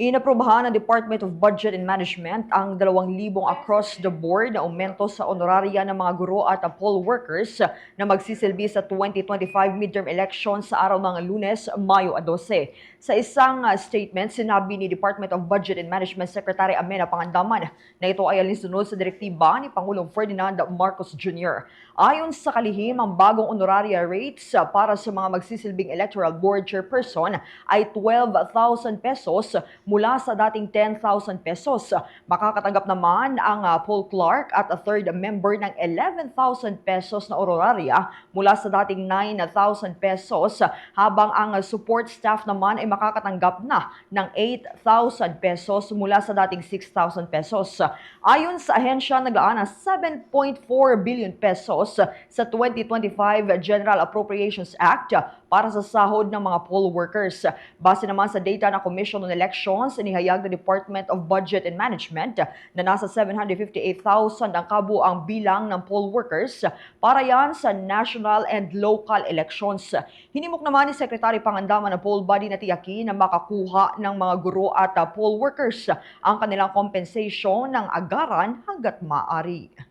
Inaprubahan ng Department of Budget and Management ang 2,000 across the board na aumento sa honoraria ng mga guro at poll workers na magsisilbi sa 2025 midterm elections sa araw ng lunes, Mayo 12. Sa isang uh, statement, sinabi ni Department of Budget and Management Secretary Amena Pangandaman na ito ay alinsunod sa direktiba ni Pangulong Ferdinand Marcos Jr. Ayon sa kalihim, ang bagong honoraria rates para sa mga magsisilbing electoral board chairperson ay 12,000 pesos mula sa dating 10,000 pesos. Makakatanggap naman ang uh, poll clerk at a third member ng 11,000 pesos na honoraria mula sa dating 9,000 pesos habang ang uh, support staff naman ay makakatanggap na ng 8,000 pesos mula sa dating 6,000 pesos. Ayon sa ahensya, naglaan ng 7.4 billion pesos sa 2025 General Appropriations Act para sa sahod ng mga poll workers. Base naman sa data ng Commission on Elections, inihayag ng Department of Budget and Management na nasa 758,000 ang kabuang bilang ng poll workers para yan sa national and local elections. Hinimok naman ni Secretary Pangandaman ng poll body na tiyakin na makakuha ng mga guro at uh, poll workers ang kanilang compensation ng agaran hanggat maaari.